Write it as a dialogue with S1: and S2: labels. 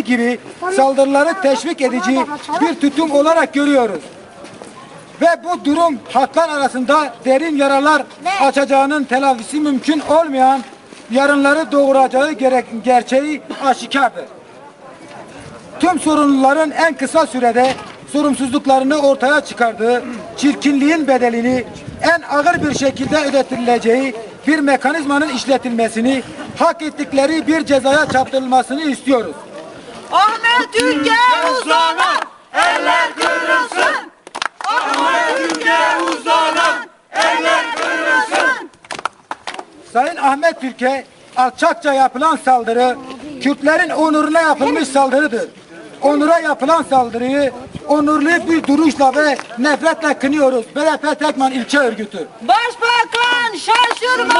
S1: gibi saldırıları teşvik edici bir tutum olarak görüyoruz. Ve bu durum halklar arasında derin yaralar açacağının telafisi mümkün olmayan yarınları doğuracağı gerçeği aşikardır. Tüm sorunların en kısa sürede sorumsuzluklarını ortaya çıkardığı, çirkinliğin bedelini en ağır bir şekilde ödetileceği bir mekanizmanın işletilmesini, hak ettikleri bir cezaya çarptırılmasını istiyoruz.
S2: Ahmet Ülke uzanan eller kırılsın. Ahmet Ülke uzanan eller kırılsın.
S1: Sayın Ahmet Türkiye alçakça yapılan saldırı Kürtlerin onuruna yapılmış saldırıdır. Onura yapılan saldırıyı onurlu bir duruşla ve nefretle kınıyoruz. BDP Tekman İlçe Örgütü.
S2: Başbakan şaşırma